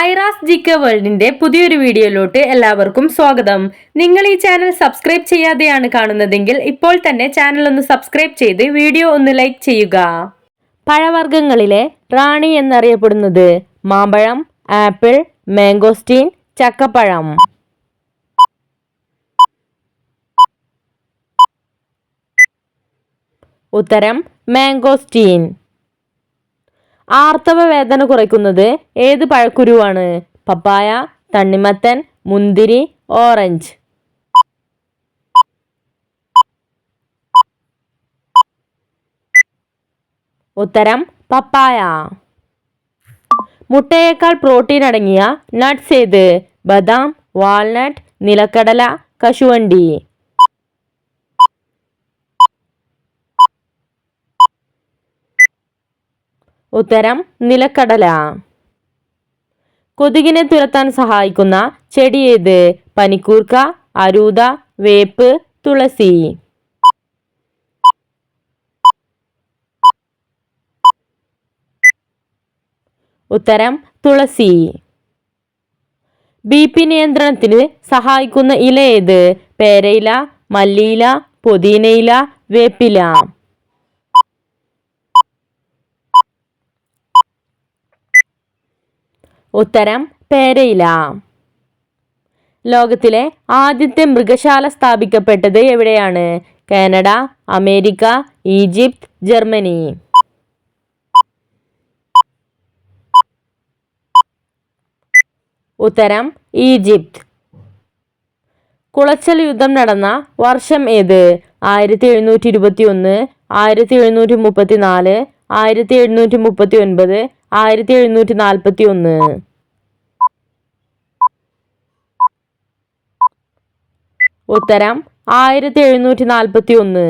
ഐറാസ് ജിക്ക വേൾഡിന്റെ പുതിയൊരു വീഡിയോയിലോട്ട് എല്ലാവർക്കും സ്വാഗതം. നിങ്ങൾ ഈ ചാനൽ സബ്സ്ക്രൈബ് ചെയ്യാതെയാണ് കാണുന്നതെങ്കിൽ ഇപ്പോൾ തന്നെ ചാനൽ ഒന്ന് സബ്സ്ക്രൈബ് ചെയ്ത് വീഡിയോ ഒന്ന് ലൈക്ക് ചെയ്യുക. പഴവർഗങ്ങളിലെ റാണി എന്നറിയപ്പെടുന്നത് മാമ്പഴം ആപ്പിൾ മാംഗോസ്റ്റീൻ ചക്കപ്പഴം. ഉത്തരം മാംഗോസ്റ്റീൻ ആർത്തവ വേദന കുറയ്ക്കുന്നത് ഏത് പഴക്കുരുവാണ്? പപ്പായ തണ്ണിമത്തൻ മുന്തിരി ഓറഞ്ച്. ഉത്തരം പപ്പായ. മുട്ടയേക്കാൾ പ്രോട്ടീൻ അടങ്ങിയ നട്ട്സ് ഏത്? ബദാം വാൾനട്ട് നിലക്കടല കശുവണ്ടി. ഉത്തരം നിലക്കടല. കൊതുകിനെ തുരത്താൻ സഹായിക്കുന്ന ചെടി ഏത്? പനിക്കൂർക്ക അരൂത വേപ്പ് തുളസി. ഉത്തരം തുളസി. ബി പി നിയന്ത്രണത്തിന് സഹായിക്കുന്ന ഇല ഏത്? പേരയില മല്ലിയില പുതിനയില വേപ്പില. ഉത്തരം പേരയില. ലോകത്തിലെ ആദ്യത്തെ മൃഗശാല സ്ഥാപിക്കപ്പെട്ടത് എവിടെയാണ്? Canada America Egypt Germany. ഉത്തരം ഈജിപ്ത്. കുളച്ചൽ യുദ്ധം നടന്ന വർഷം ഏത്? ആയിരത്തി എഴുന്നൂറ്റി ഇരുപത്തി ഒന്ന് ആയിരത്തി എഴുന്നൂറ്റി മുപ്പത്തി നാല് ആയിരത്തി എഴുന്നൂറ്റി മുപ്പത്തി ഒൻപത് ആയിരത്തി എഴുന്നൂറ്റി നാൽപ്പത്തി ഒന്ന് ഉത്തരം ആയിരത്തി എഴുന്നൂറ്റി നാൽപ്പത്തി ഒന്ന്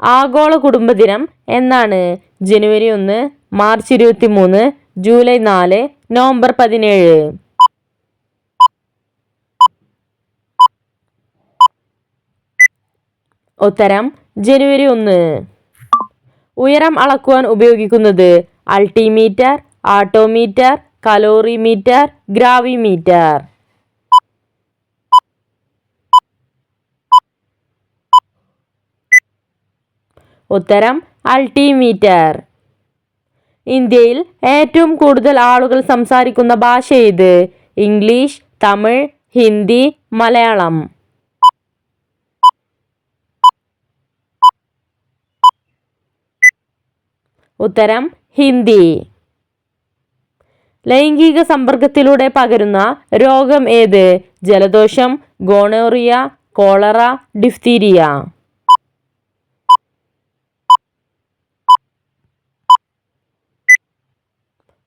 ആഗോള കുടുംബദിനം എന്നാണ് ജനുവരി ഒന്ന് മാർച്ച് ഇരുപത്തി മൂന്ന് ജൂലൈ നാല് നവംബർ പതിനേഴ്. ഉത്തരം ജനുവരി ഒന്ന്. ഉയരം അളക്കുവാൻ ഉപയോഗിക്കുന്നത് അൾട്ടിമീറ്റർ ആട്ടോമീറ്റർ കലോറിമീറ്റർ ഗ്രാവിമീറ്റർ. ഉത്തരം അൾട്ടിമീറ്റർ. ഇന്ത്യയിൽ ഏറ്റവും കൂടുതൽ ആളുകൾ സംസാരിക്കുന്ന ഭാഷ ഏത്? ഇംഗ്ലീഷ് തമിഴ് ഹിന്ദി മലയാളം. ഉത്തരം ഹിന്ദി. ലൈംഗിക സമ്പർക്കത്തിലൂടെ പകരുന്ന രോഗം ഏത്? ജലദോഷം ഗോണോറിയ കോളറ ഡിഫ്തീരിയ.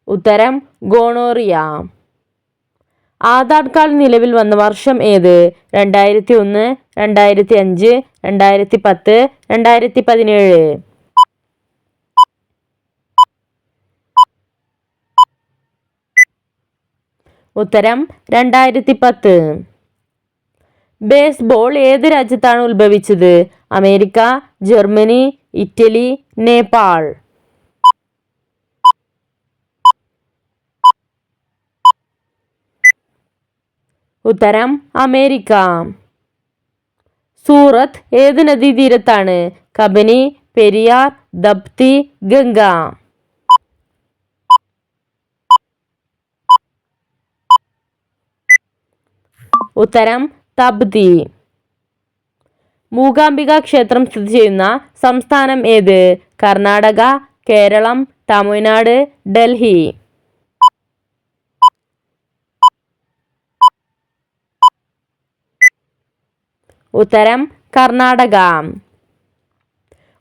ഉത്തരം ഗോണോറിയ. ആധാർ കാർഡ് നിലവിൽ വന്ന വർഷം ഏത്? രണ്ടായിരത്തി ഒന്ന് രണ്ടായിരത്തി അഞ്ച് രണ്ടായിരത്തി പത്ത് രണ്ടായിരത്തി പതിനേഴ് ഉത്തരം രണ്ടായിരത്തി പത്ത് ബേസ്ബോൾ ഏത് രാജ്യത്താണ് ഉത്ഭവിച്ചത്? America Germany Italy Nepal. ഉത്തരം അമേരിക്ക. സൂറത്ത് ഏത് നദീതീരത്താണ്? കബനി പെരിയാർ ദപ്തി ഗംഗ. ഉത്തരം തബ്തി മൂകാംബിക ക്ഷേത്രം സ്ഥിതി ചെയ്യുന്ന സംസ്ഥാനം ഏത്? കർണാടക കേരളം തമിഴ്നാട് ഡൽഹി. ഉത്തരം കർണാടക.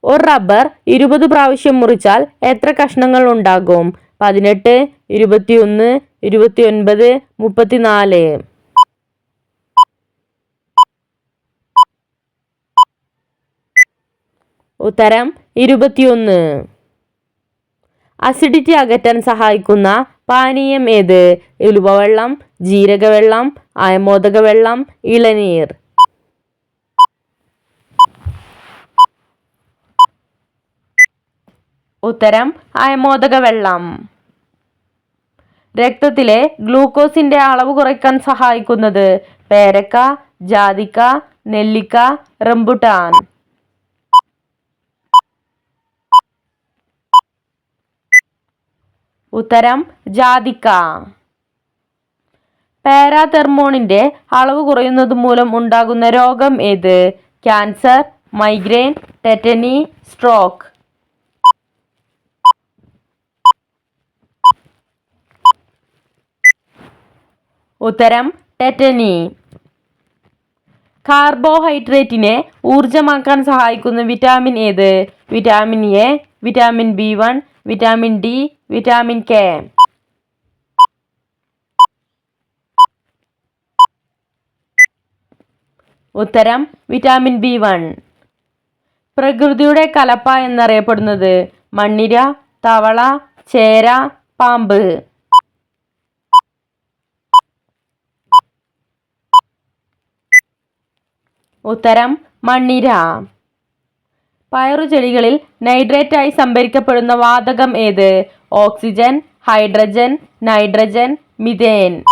ഒരു റബ്ബർ ഇരുപത് പ്രാവശ്യം മുറിച്ചാൽ എത്ര കഷ്ണങ്ങൾ ഉണ്ടാകും? പതിനെട്ട് ഇരുപത്തിയൊന്ന് ഇരുപത്തിയൊൻപത് മുപ്പത്തിനാല്. ഉത്തരം ഇരുപത്തിയൊന്ന്. അസിഡിറ്റി അകറ്റാൻ സഹായിക്കുന്ന പാനീയം ഏത്? ഉലുവവെള്ളം ജീരകവെള്ളം അയമോദക വെള്ളം ഇളനീർ. ഉത്തരം അയമോദക വെള്ളം രക്തത്തിലെ ഗ്ലൂക്കോസിന്റെ അളവ് കുറയ്ക്കാൻ സഹായിക്കുന്നത് പേരക്ക ജാതിക്ക നെല്ലിക്ക റംബുട്ടാൻ. ഉത്തരം ജാതിക്ക. പാരാതെർമോണിന്റെ അളവ് കുറയുന്നത് മൂലം ഉണ്ടാകുന്ന രോഗം ഏത്? Cancer migraine tetany stroke. ഉത്തരം ടെറ്റനി. കാർബോഹൈഡ്രേറ്റിനെ ഊർജമാക്കാൻ സഹായിക്കുന്ന വിറ്റാമിൻ ഏത്? Vitamin A vitamin B one vitamin D vitamin K ഉത്തരം വിറ്റാമിൻ ബി വൺ പ്രകൃതിയുടെ കലപ്പ എന്നറിയപ്പെടുന്നത് മണ്ണിര തവള ചേര പാമ്പ്. ഉത്തരം മണ്ണിര. പയറുചെടികളിൽ നൈട്രേറ്റായി സംഭരിക്കപ്പെടുന്ന വാതകം ഏത്? Oxygen hydrogen nitrogen methane.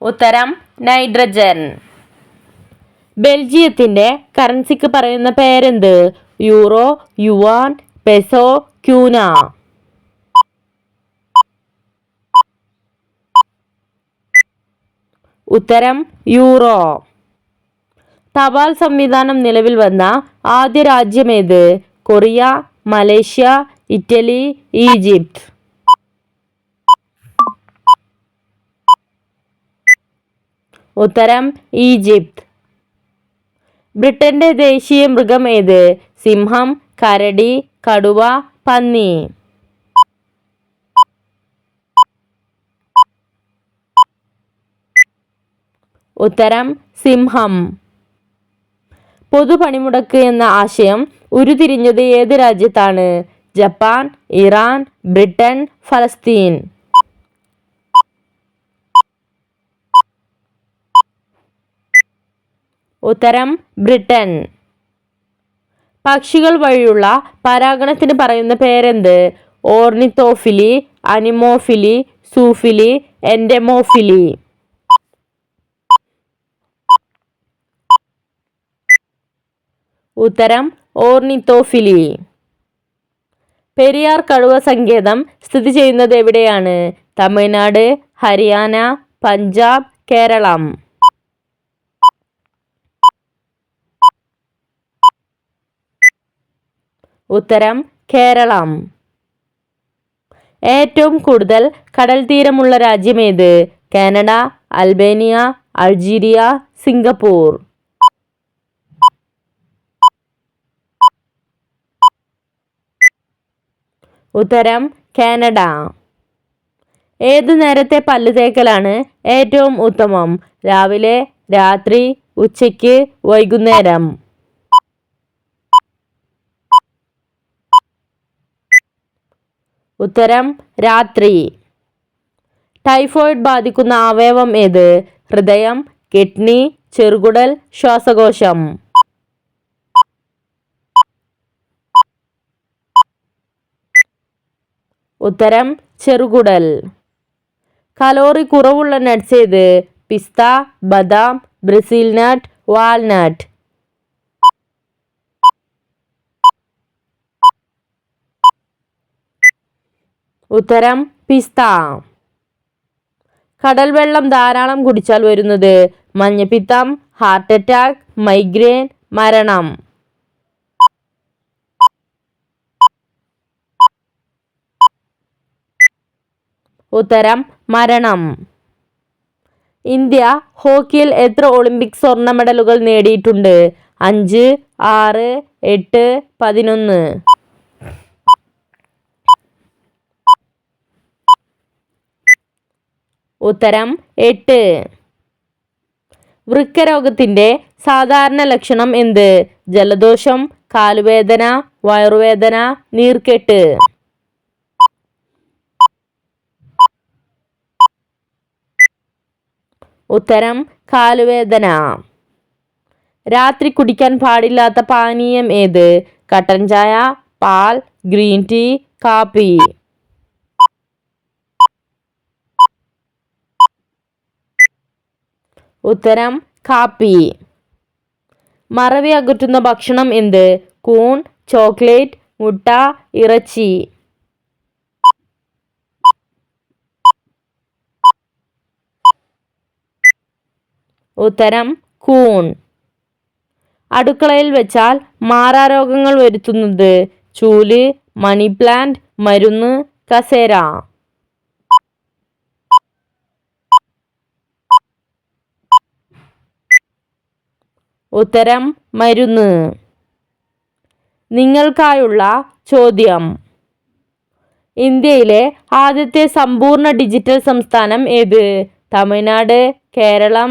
ഉത്തരം നൈട്രജൻ. ബെൽജിയത്തിന്റെ കറൻസിക്ക് പറയുന്ന പേരെന്ത്? Euro yuan peso kuna. ഉത്തരം യൂറോ. തപാൽ സംവിധാനം നിലവിൽ വന്ന ആദ്യ രാജ്യമേത് കൊറിയ മലേഷ്യ ഇറ്റലി ഈജിപ്ത്. ഉത്തരം ഈജിപ്ത്. ബ്രിട്ടന്റെ ദേശീയ മൃഗം ഏത്? സിംഹം കരടി കടുവ പന്നി. ഉത്തരം സിംഹം. പൊതുപണിമുടക്ക് എന്ന ആശയം ഉരുതിരിഞ്ഞത് ഏത് രാജ്യത്താണ്? ജപ്പാൻ ഇറാൻ ബ്രിട്ടൻ ഫലസ്തീൻ. ഉത്തരം ബ്രിട്ടൻ. പക്ഷികൾ വഴിയുള്ള പരാഗണത്തിന് പറയുന്ന പേരെന്ത്? ഓർണിത്തോഫിലി അനിമോഫിലി സൂഫിലി എൻഡെമോഫിലി ഉത്തരം ഓർണിത്തോഫിലി. പെരിയാർ കടുവ സങ്കേതം സ്ഥിതി ചെയ്യുന്നത് എവിടെയാണ്? തമിഴ്നാട് ഹരിയാന പഞ്ചാബ് കേരളം. ഉത്തരം കേരളം. ഏറ്റവും കൂടുതൽ കടൽ തീരമുള്ള രാജ്യമേത് കാനഡ അൽബേനിയ അൾജീരിയ സിംഗപ്പൂർ. ഉത്തരം കാനഡ. ഏതു നേരത്തെ പല്ല് തേക്കലാണ് ഏറ്റവും ഉത്തമം? രാവിലെ രാത്രി ഉച്ചയ്ക്ക് വൈകുന്നേരം. ഉത്തരം രാത്രി. ടൈഫോയിഡ് ബാധിക്കുന്ന അവയവം ഏത്? ഹൃദയം കിഡ്നി ചെറുകുടൽ ശ്വാസകോശം. ഉത്തരം ചെറുകുടൽ. കലോറി കുറവുള്ള നട്ട്സ് ഏത്? പിസ്ത ബദാം ബ്രസീൽ നട്ട് വാൽനട്ട് ഉത്തരം പിസ്ത. കടൽ വെള്ളം ധാരാളം കുടിച്ചാൽ വരുന്നത് മഞ്ഞപ്പിത്തം ഹാർട്ട് അറ്റാക്ക് മൈഗ്രെയിൻ മരണം. ഉത്തരം മരണം. ഇന്ത്യ ഹോക്കിയിൽ എത്ര ഒളിമ്പിക് സ്വർണ മെഡലുകൾ നേടിയിട്ടുണ്ട്? അഞ്ച് ആറ് എട്ട് പതിനൊന്ന്. ഉത്തരം എട്ട്. വൃക്കരോഗത്തിന്റെ സാധാരണ ലക്ഷണം എന്ത്? ജലദോഷം കാലുവേദന വയറുവേദന നീർക്കെട്ട്. ഉത്തരം കാലുവേദന. രാത്രി കുടിക്കാൻ പാടില്ലാത്ത പാനീയം ഏത്? കട്ടൻ ചായ പാൽ ഗ്രീൻ ടീ കാപ്പി. ഉത്തരം കാപ്പി. മറവി അകറ്റുന്ന ഭക്ഷണം എന്ത്? കൂൺ ചോക്ലേറ്റ് മുട്ട ഇറച്ചി. ഉത്തരം കൂൺ. അടുക്കളയിൽ വെച്ചാൽ മാറാരോഗങ്ങൾ വരുത്തുന്നത് ചൂൽ മണി പ്ലാന്റ് മരുന്ന് കസേര. ഉത്തരം മരുന്ന്. നിങ്ങൾക്കായുള്ള ചോദ്യം. ഇന്ത്യയിലെ ആദ്യത്തെ സമ്പൂർണ ഡിജിറ്റൽ സംസ്ഥാനം ഏത്? തമിഴ്നാട് കേരളം